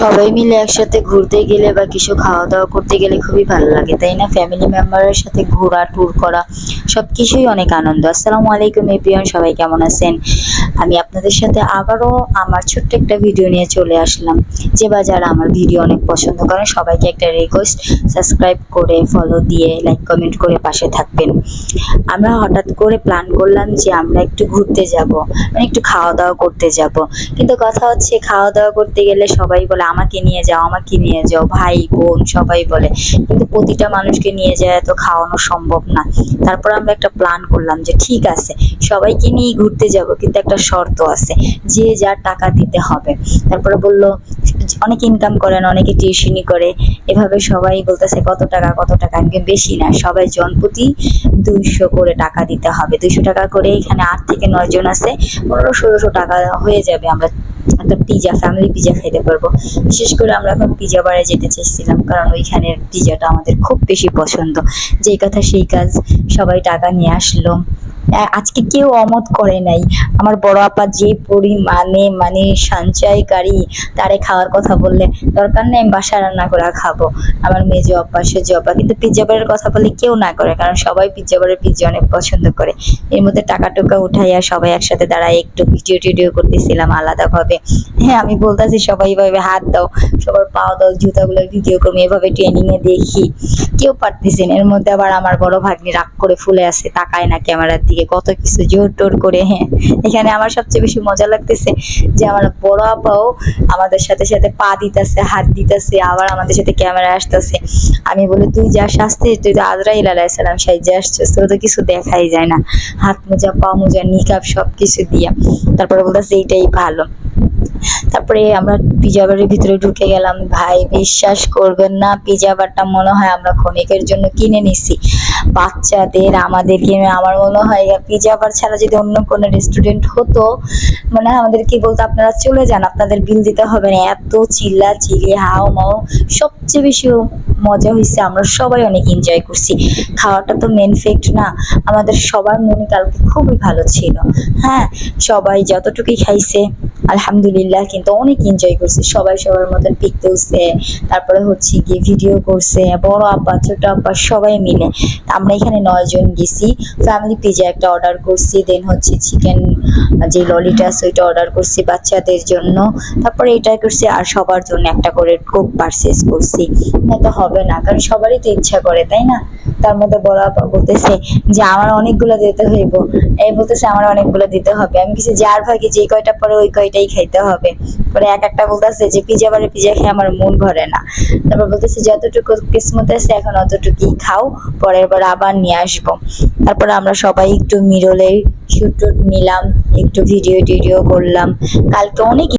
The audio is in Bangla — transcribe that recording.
সবাই মিলে একসাথে ঘুরতে গেলে বা কিছু খাওয়া দাওয়া করতে গেলে খুবই ভালো লাগে, তাই না? ফ্যামিলি মেম্বারের সাথে ঘোরা ট্যুর করা সব কিছুই অনেক আনন্দ। আসসালামু আলাইকুম এপিয়ন সবাই কেমন আছেন? আমি আপনাদের সাথে আবারও আমার ছোট্ট একটা ভিডিও নিয়ে চলে আসলাম। যে বা যারা আমার ভিডিও অনেক পছন্দ করেন, সবাইকে একটা রিকোয়েস্ট সাবস্ক্রাইব করে ফলো দিয়ে লাইক কমেন্ট করে পাশে থাকবেন। আমরা হঠাৎ করে প্ল্যান করলাম যে আমরা একটু ঘুরতে যাব মানে একটু খাওয়া দাওয়া করতে যাব। কিন্তু কথা হচ্ছে খাওয়া দাওয়া করতে গেলে সবাই বলে, আমাকে নিয়ে যাও, আমাকে নিয়ে যাও, ভাই, বোন, সবাই বলে। কিন্তু প্রতিটা মানুষকে নিয়ে যায় তো খাওয়ানো সম্ভব না। তারপর আমরা একটা প্ল্যান করলাম যে, ঠিক আছে, সবাইকে নিয়ে ঘুরতে যাব। কিন্তু একটা শর্ত আছে, যে যার টাকা দিতে হবে। তারপরে বলল, অনেক ইনকাম করেন, অনেকে টিউশনি করে, এভাবে সবাই বলতেছে, কত টাকা কত টাকা? আমি বেশি না, সবাই জনপ্রতি দুইশো করে টাকা দিতে হবে। দুইশো টাকা করে এখানে আট থেকে নয় জন আছে, পনেরো, ষোলোশো টাকা হয়ে যাবে। আমরা একটা পিজা ফ্যামিলি পিজা খাইতে পারব। বিশেষ করে আমরা এখন পিজা বারে যেতে চাইছিলাম, কারণ ওইখানের পিজাটা আমাদের খুব বেশি পছন্দ। যেই কথা সেই কাজ সবাই টাকা নিয়ে আসলো। আজকে কেউ অমত করে নাই। আমার বড় আপা যে পরিমাণে মানে সঞ্চয়কারী, তারে খাওয়ার কথা বললে, দরকার নেই, আমি বাসায় রান্না করে খাব। আমার মেজো আপা, সেজো আপা, কিন্তু পিজ্জা বারের কথা বলে কেউ না করে, কারণ সবাই পিজ্জা বারের পিজ্জা অনেক পছন্দ করে। এর মধ্যে টাকা টুকা উঠাইয়া সবাই একসাথে দাঁড়ায় একটু ভিডিও টিডিও করতেছিলাম আলাদাভাবে। হ্যাঁ আমি বলতেছি, সবাই এভাবে হাত দাও, সবার পাও দাও, জুতাগুলো ভিডিও করব এভাবে ট্রেনিং এ দেখি। কেউ পারতেছেন এর মধ্যে আবার আমার বড় ভাগ্নি রাগ করে ফুলে আছে তাকায় না ক্যামেরার দিকে। কত কিছু জোর টোর করে হ্যাঁ। এখানে আমার সবচেয়ে বেশি মজা লাগতেছে যে আমার বড় আপাও আমাদের সাথে সাথে পা দিতেছে, হাত দিতেছে, আবার আমাদের সাথে ক্যামেরা আসতেছে। আমি বলি, তুই যা শাস্তি তুই তো আজরাইল আলাইসালাম সাই যে আসছিস, তোর তো কিছু দেখাই যায় না। হাত মোজা, পা মোজা, নিকাব সব কিছু দিয়া। তারপরে বলতেছে, এইটাই ভালো। তারপরে আমরা পিজা বাড়ির ভিতরে ঢুকে গেলাম। ভাই, বিশ্বাস করবেন না পিজা বারটা মনে হয় আমরা ক্ষণিকের জন্য কিনে নিছি। বাচ্চাদের, আমাদেরকে, আমার মনে হয় পিজা বার ছাড়া যদি অন্য কোনো রেস্টুরেন্ট হতো মানে হয় আমাদের কি বলতো, আপনারা চলে যান, আপনাদের বিল দিতে হবে না। এত চিল্লা চিলি হাও মাও সবচেয়ে বেশি মজা হয়েছে আমরা সবাই অনেক এনজয় করছি। খাওয়াটা তো মেন ফেক্ট না, আমাদের সবার মনে কালকে খুবই ভালো ছিল। হ্যাঁ সবাই যতটুকুই খাইছে আলহামদুলিল্লাহ, কিন্তু অনেক এনজয় করছে। সবাই সবার মতন পিক তুলছে, তারপরে হচ্ছে গিয়ে ভিডিও করছে, বড় আপা ছোট আপা সবাই মিলে। আমরা এখানে নয়জন গেছি। ফ্যামিলি পিজা একটা অর্ডার করছি দেন হচ্ছে চিকেন যে ললিটাস ওইটা অর্ডার করছি বাচ্চাদের জন্য। তারপরে এটা করছি আর সবার জন্য একটা করে কোক পারচেস করছি। না তো হবে না, কারণ সবারই তো ইচ্ছা করে, তাই না? তার মধ্যে বড় আপা বলতেছে যে, আমার অনেকগুলো দিতে হইব। এই বলতেছে, আমার অনেকগুলো দিতে হবে। আমি কিছু যার ভাগে যে কয়টা পরে ওই কয়টাই খাইতে হবে। পরে এক একটা বলতেছে যে, পিজা বারে পিজা খেয়ে আমার মন ভরে না। তারপর বলতেছে, যতটুকু কিসমত আছে, এখন অতটুকুই খাও, পরের বার আবার নিয়ে আসব। তারপরে আমরা সবাই একটু মিরলে শুট নিলাম, একটু ভিডিও টিডিও করলাম। কালকে অনেক